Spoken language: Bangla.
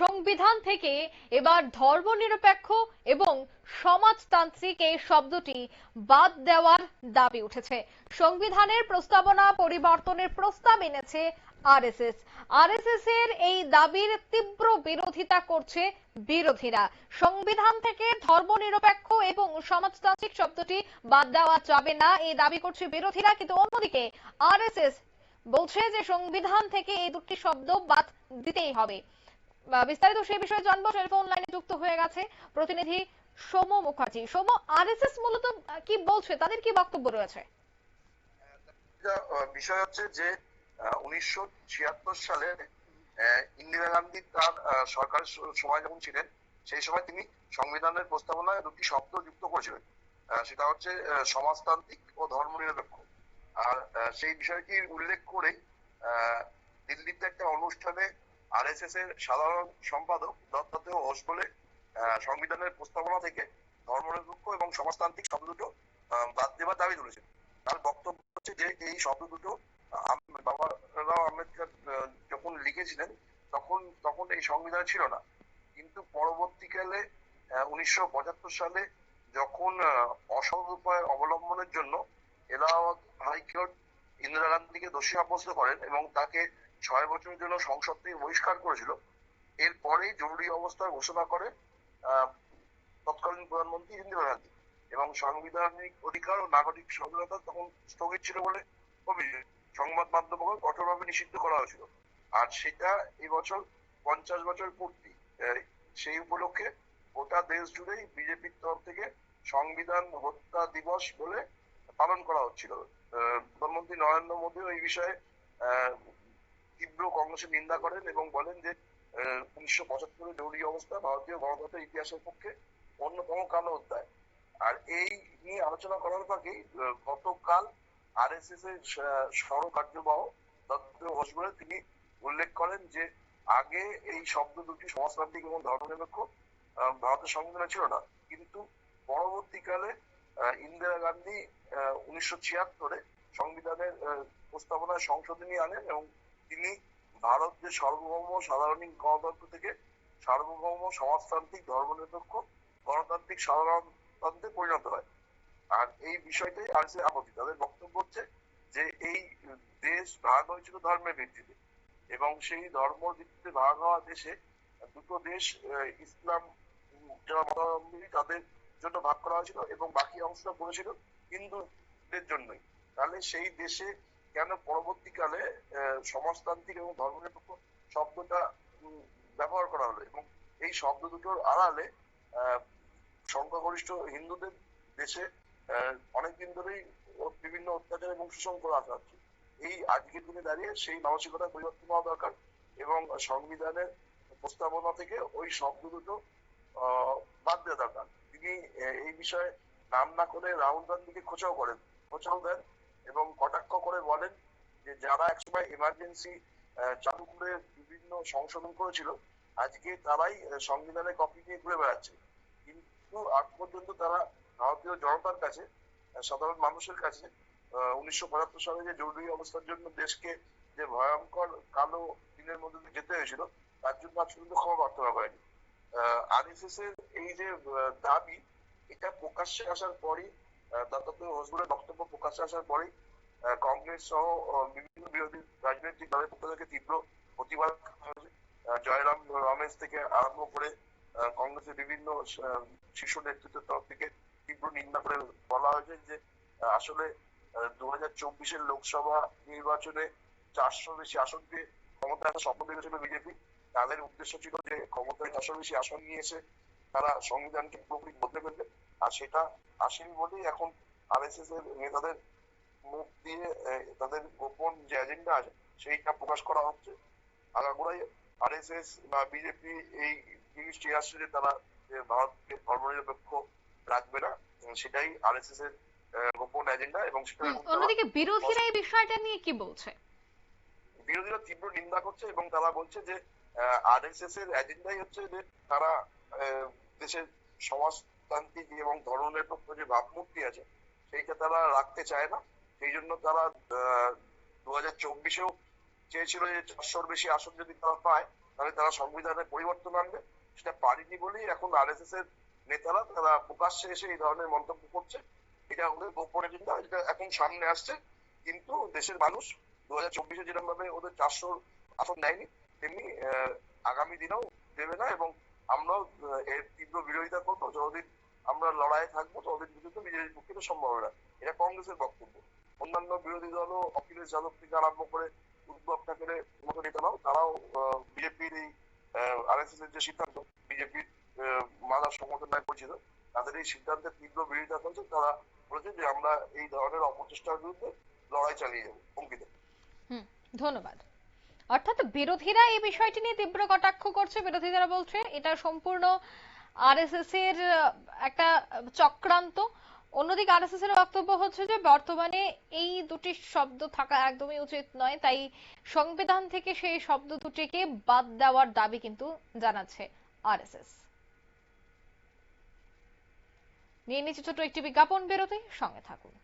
সংবিধান থেকে এবার ধর্মনিরপেক্ষ এবং সমাজতান্ত্রিক এই শব্দটি বাদ দেওয়ার দাবি উঠেছে। সংবিধানের প্রস্তাবনা পরিবর্তনের প্রস্তাব এনেছে আরএসএস। আরএসএস এর এই দাবির তীব্র বিরোধিতা করছে বিরোধীরা। সংবিধান থেকে ধর্মনিরপেক্ষ এবং সমাজতান্ত্রিক শব্দটি বাদ দেওয়া যাবে না, এই দাবি করছে বিরোধীরা। কিন্তু অন্যদিকে আরএসএস বলছে যে, সংবিধান থেকে এই দুটি শব্দ বাদ দিতেই হবে। বিস্তারিত সেই বিষয়ে জানব। টেলিফোন লাইনে যুক্ত হয়ে গেছে প্রতিনিধি সৌম মুখার্জি। সৌম আরএসএস মূলত কি বলছে? তাদের কি বক্তব্য রয়েছে? বিষয় হচ্ছে যে উনিশশো ছিয়াত্তর সালে ইন্দিরা গান্ধী তার আহ, সরকারের স- সময় যখন ছিলেন সেই সময় তিনি সংবিধানের প্রস্তাবনায় দুটি শব্দ যুক্ত করেছিলেন। সেটা হচ্ছে সমাজতান্ত্রিক ও ধর্মনিরপেক্ষ। আর আহ, সেই বিষয়টি উল্লেখ করে দিল্লিতে একটা অনুষ্ঠানে আরএসএস এর সাধারণ সম্পাদক ঘোষ বলে সংবিধানের প্রস্তাবনা থেকে ধর্মনিরপেক্ষ এবং সমাজতান্ত্রিক শব্দ দুটো বাদ দেওয়ার দাবি তুলেছেন। তার বক্তব্য হচ্ছে যে, এই শব্দ দুটো বাবারাও আম্বেদকর যখন লিখেছিলেন, তখন তখন এই সংবিধান ছিল না। কিন্তু পরবর্তীকালে উনিশশো পঁচাত্তর সালে যখন অসৎ উপায় অবলম্বনের জন্য এলাহাবাদ হাইকোর্ট ইন্দিরা গান্ধীকে দোষী সাব্যস্ত করেন এবং তাকে ছয় বছরের জন্য সংসদ থেকে বহিষ্কার করেছিল। এরপরেই জরুরি অবস্থা ঘোষণা করে তৎকালীন প্রধানমন্ত্রী ইন্দিরা গান্ধী এবং সাংবিধানিক অধিকার ও নাগরিক স্বাধীনতা তখন স্থগিত ছিল বলে অভিযোগ। সংবাদ মাধ্যমকে কঠোরভাবে নিষিদ্ধ করা হয়েছিল। আর সেটা এবছর পঞ্চাশ বছর পূর্তি। সেই উপলক্ষে গোটা দেশ জুড়েই বিজেপির তরফ থেকে সংবিধান হত্যা দিবস বলে পালন করা হচ্ছিল। প্রধানমন্ত্রী নরেন্দ্র মোদীও এই বিষয়ে তীব্র কংগ্রেসের নিন্দা করেন এবং বলেন যে উনিশশো পঁচাত্তরের জরুরি অবস্থা ভারতীয় গণতন্ত্রের ইতিহাসের পক্ষে অন্যতম কালো অধ্যায়। আর এই নিয়ে আলোচনা করার আহ, গতকাল আরএসএস এর স- সহ কার্যবাহ দত্ত তিনি উল্লেখ করেন যে আগে এই শব্দ দুটি সমাজতান্ত্রিক এবং ধর্মনিরপেক্ষ ভারতের সংবিধানে ছিল না। কিন্তু পরবর্তীকালে ইন্দিরা গান্ধী উনিশশো ছিয়াত্তরে সংবিধানের প্রস্তাবনায় সংশোধনী আনেন এবং তিনি ভারত যে সার্বভৌম সাধারণ গণতন্ত্র থেকে সার্বভৌম সমাজতান্ত্রিক ধর্মনিরপেক্ষ গণতান্ত্রিক সাধারণতন্ত্রে পরিণত হয়। আর এই বিষয়টাই আর সে আপত্তি। তাদের বক্তব্য হচ্ছে যে এই দেশ ভাগ হয়েছিল ধর্মের ভিত্তিতে এবং সেই ধর্ম ভিত্তিতে ভাগ হওয়া দেশে দুটো দেশ ইসলাম তাদের জন্য ভাগ করা হয়েছিল এবং বাকি অংশটা পড়েছিল হিন্দুদের জন্যই। তাহলে সেই দেশে কেন পরবর্তীকালে সমাজতান্ত্রিক এবং ধর্মনিরপেক্ষ শব্দটা ব্যবহার করা হলো এবং এই শব্দ দুটোর আড়ালে সংখ্যাগরিষ্ঠ হিন্দুদের দেশে অনেকদিন ধরেই বিভিন্ন অত্যাচার এবং শোষণ করে এই আজকের দিনে দাঁড়িয়ে সেই মানসিকতা পরিবর্তন হওয়া দরকার এবং সংবিধানের প্রস্তাবনা থেকে ওই শব্দ দুটো বাদ দেওয়া দরকার। তিনি এই বিষয়ে নাম না করে রাহুল গান্ধীকে খোঁচাও করেন। খোঁচাও দেন এবং কটাক্ষ করে বলেন যে যারা একসময় এমার্জেন্সি চালু করে বিভিন্ন সংশোধন করেছিল, আজকে তারাই সংবিধানের কপি নিয়ে ঘুরে বেড়াচ্ছে। কিন্তু আজ পর্যন্ত তারা ভারতীয় জনতার কাছে সাধারণ মানুষের কাছে উনিশশো পঁচাত্তর সালে যে জরুরি অবস্থার জন্য দেশকে যে ভয়ঙ্কর কালো দিনের মধ্যে দিয়ে যেতে হয়েছিল, তার জন্য আজ পর্যন্ত ক্ষমা প্রার্থনা করেনি। আরএসএস এর এই যে দাবি, এটা প্রকাশ্যে আসার পরই আহ, দত্তাত্রেয় বক্তব্য প্রকাশ্যে আসার পরই কংগ্রেস সহ বিভিন্ন বিরোধী রাজনৈতিক দলের পক্ষ থেকে তীব্র প্রতিবাদ জয়রাম রমেশ থেকে আরম্ভ করে কংগ্রেসের বিভিন্ন শীর্ষ নেতৃত্বের তরফ থেকে তীব্র নিন্দা করে বলা হয়েছে যে আসলে দু হাজার চব্বিশের লোকসভা নির্বাচনে চারশো বেশি আসন পেয়ে ক্ষমতায় আসার স্বপ্ন দেখেছিল বিজেপি। তাদের উদ্দেশ্য ছিল যে ক্ষমতায় চারশো বেশি আসন নিয়ে এসে তারা সংবিধানকে পুরোপুরি বদলে ফেলবে। আর সেটা আসেনি বলেই এখন আরএসএস এর নেতাদের মুখ দিয়ে তাদের গোপন যে এজেন্ডা আছে সেইটা প্রকাশ করা হচ্ছে। আগাগোড়াই আরএসএস বা বিজেপি এই জিনিসটি আসছে যে তারা ভারতকে ধর্মনিরপেক্ষ রাখবে না সেটাই আরএসএস এর গোপন এজেন্ডা এবং সেটা অন্যদিকে বিরোধীরা এই বিষয়টা নিয়ে কি বলছে? বিরোধীরা তীব্র নিন্দা করছে এবং তারা বলছে যে আরএসএস এর এজেন্ডাই হচ্ছে যে তারা দেশের সমাজতান্ত্রিক এবং ধর্মনিরপেক্ষ যে ভাবমূর্তি আছে, সেইটা তারা রাখতে চায় না। সেই জন্য তারা দু হাজার চব্বিশেও চেয়েছিল যে চারশোর বেশি আসন যদি তারা পায়, তাহলে তারা সংবিধানে পরিবর্তন আনবে। সেটা পারেনি বলেই এখন আরএসএস এর নেতারা, তারা প্রকাশ্যে এসে এই ধরনের মন্তব্য করছে। এটা ওদের গোপন এজেন্ডা এটা এখন সামনে আসছে। কিন্তু দেশের মানুষ দু হাজার চব্বিশে যেরকম ভাবে ওদের চারশোর আসন নেয়নি, তেমনি আগামী দিনেও দেবে না এবং আমরাও এর তীব্র বিরোধিতা করব। যতদিন আমরা লড়াইয়ে থাকব, ততদিন পর্যন্ত বিজেপির পক্ষে তো সম্ভব না এটা কংগ্রেসের বক্তব্য। অন্যান্য বিরোধী দলও অখিলেশ যাদব থেকে আরম্ভ করে উদ্ধব ঠাকরে মতো নেতারাও তারাও বিজেপির এই আরএসএস এর যে সিদ্ধান্ত, বিজেপির মাদার সংগঠন নামে পরিচিত, তাদের এই সিদ্ধান্তের তীব্র বিরোধিতা করছে, তারা বলেছে যে আমরা এই ধরনের অপচেষ্টার বিরুদ্ধে লড়াই চালিয়ে যাব হুম, ধন্যবাদ। অর্থাৎ বিরোধীরা এই বিষয়টি নিয়ে তীব্র কটাক্ষ করছে, বিরোধীরা বলছে, এটা সম্পূর্ণ আরএসএস এর একটা চক্রান্ত। অন্যদিকে আরএসএস এর বক্তব্য হচ্ছে যে, বর্তমানে এই দুটি শব্দ থাকা একদমই উচিত নয়। তাই সংবিধান থেকে সেই শব্দ দুটিকে বাদ দেওয়ার দাবি কিন্তু জানাচ্ছে আরএসএস নিয়ে নিচ্ছে ছোট একটি বিজ্ঞাপন, বেরোতে, সঙ্গে থাকুন।